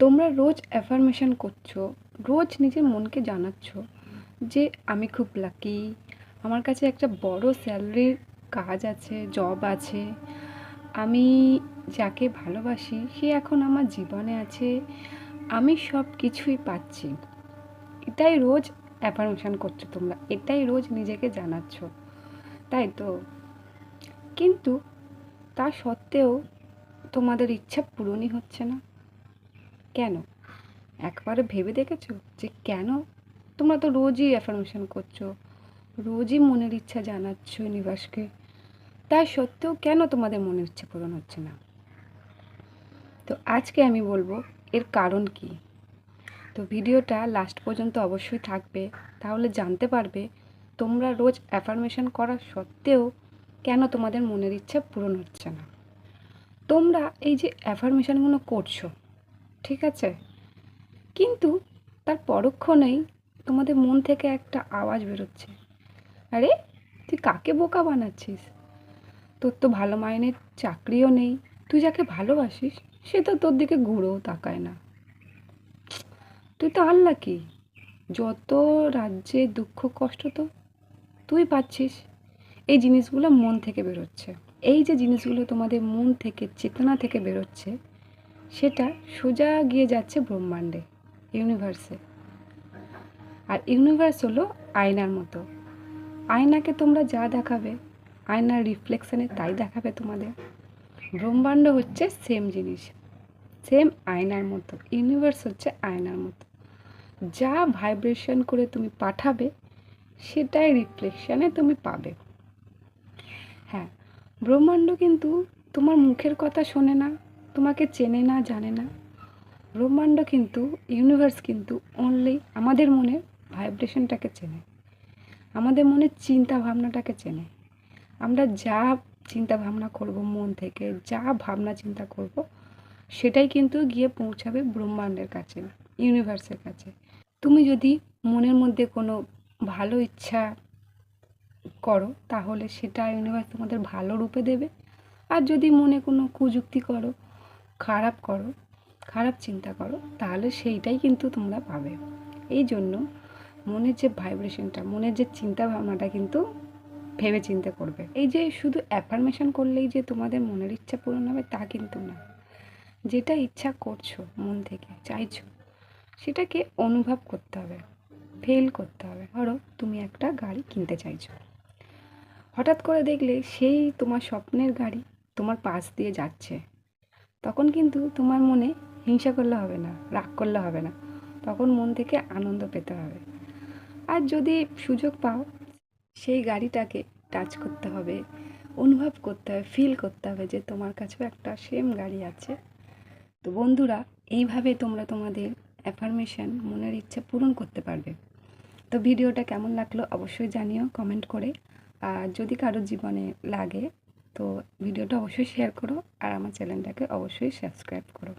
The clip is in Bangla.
তোমরা রোজ অ্যাফার্মেশন করছ, রোজ নিজের মনকে জানাচ্ছ যে আমি খুব লাকি আমার কাছে একটা বড় স্যালারির কাজ আছে জব আছে, আমি যাকে ভালোবাসি, সে এখন আমার জীবনে আছে, আমি সব কিছুই পাচ্ছি। এটাই রোজ অ্যাফার্মেশন করছ তোমরা, এটাই রোজ নিজেকে জানাচ্ছ, তাই তো? কিন্তু তা সত্ত্বেও তোমাদের ইচ্ছা পূরণই হচ্ছে না। কেন? একবারে ভেবে দেখেছ যে কেন? তোমরা তো রোজই অ্যাফার্মেশন করছ, রোজই মনের ইচ্ছা জানাচ্ছ ইউনিভার্সকে তা সত্ত্বেও কেন তোমাদের মনের ইচ্ছা পূরণ হচ্ছে না? তো আজকে আমি বলব, এর কারণ কি? তো ভিডিওটা লাস্ট পর্যন্ত অবশ্যই থাকবে, তাহলে জানতে পারবে তোমরা রোজ অ্যাফার্মেশন করা সত্ত্বেও কেন তোমাদের মনের ইচ্ছা পূরণ হচ্ছে না। তোমরা এই যে অ্যাফার্মেশনগুলো করছ ঠিক আছে? কিন্তু তার পরক্ষণেই তোমাদের মন থেকে একটা আওয়াজ বেরোচ্ছে। আরে, তুই কাকে বোকা বানাচ্ছিস? তোর তো ভালো মাইনের চাকরিও নেই, তুই যাকে ভালোবাসিস, সে তো তোর দিকে ঘুরেও তাকায় না। তুই তো আল্লা কি যত রাজ্যে দুঃখ কষ্ট তো তুই পাচ্ছিস, এই জিনিসগুলো মন থেকে বেরোচ্ছে। এই যে জিনিসগুলো তোমাদের মন থেকে, চেতনা থেকে বেরোচ্ছে সেটা সোজা গিয়ে যাচ্ছে ব্রহ্মাণ্ডে ইউনিভার্সে আর ইউনিভার্স হলো আয়নার মতো। আয়নাকে তোমরা যা দেখাবে, আয়নার রিফ্লেকশানে তাই দেখাবে তোমাদের। ব্রহ্মাণ্ড হচ্ছে সেম জিনিস সেম আয়নার মতো। ইউনিভার্স হচ্ছে আয়নার মতো। যা ভাইব্রেশন করে তুমি পাঠাবে, সেটাই রিফ্লেকশানে তুমি পাবে। হ্যাঁ ব্রহ্মাণ্ড কিন্তু তোমার মুখের কথা শোনে না তোমাকে চেনে না, জানে না। ব্রহ্মাণ্ড কিন্তু ইউনিভার্স কিন্তু অনলি আমাদের মনে ভাইব্রেশনটাকে চেনে। আমাদের মনের চিন্তা ভাবনাটাকে চেনে। আমরা যা চিন্তা ভাবনা করব মন থেকে, যা ভাবনা চিন্তা করব, সেটাই কিন্তু গিয়ে পৌঁছাবে ব্রহ্মাণ্ডের কাছে ইউনিভার্সের কাছে। তুমি যদি মনের মধ্যে কোনো ভালো ইচ্ছা করো, তাহলে সেটা ইউনিভার্স তোমাদের ভালো রূপে দেবে। আর যদি মনে কোনো কুযুক্তি করো খারাপ করো, খারাপ চিন্তা করো, তাহলে সেইটাই কিন্তু তোমরা পাবে। এই জন্য মনের যে ভাইব্রেশনটা মনের যে চিন্তা ভাবনাটা কিন্তু ভেবে চিন্তে করবে। এই যে শুধু অ্যাফার্মেশন করলেই যে তোমাদের মনের ইচ্ছা পূরণ হবে তা কিন্তু না। যেটা ইচ্ছা করছ মন থেকে, চাইছো, সেটাকে অনুভব করতে হবে ফেল করতে হবে। ধরো তুমি একটা গাড়ি কিনতে চাইছো। হঠাৎ করে দেখলে সেই তোমার স্বপ্নের গাড়ি তোমার পাশ দিয়ে যাচ্ছে। তখন কিন্তু তোমার মনে হিংসা করলে হবে না, রাগ করলে হবে না। তখন মন থেকে আনন্দ পেতে হবে। আর যদি সুযোগ পাও, সেই গাড়িটাকে টাচ করতে হবে, অনুভব করতে হবে ফিল করতে হবে যে তোমার কাছেও একটা সেম গাড়ি আছে। তো বন্ধুরা, এইভাবে তোমরা তোমাদের অ্যাফার্মেশন মনের ইচ্ছা পূরণ করতে পারবে। তো ভিডিওটা কেমন লাগল অবশ্যই জানিও কমেন্ট করে। আর যদি কারোর জীবনে লাগে তো ভিডিওটা অবশ্যই শেয়ার করো আর আমার চ্যানেলটাকে অবশ্যই সাবস্ক্রাইব করো।